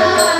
감사합니다.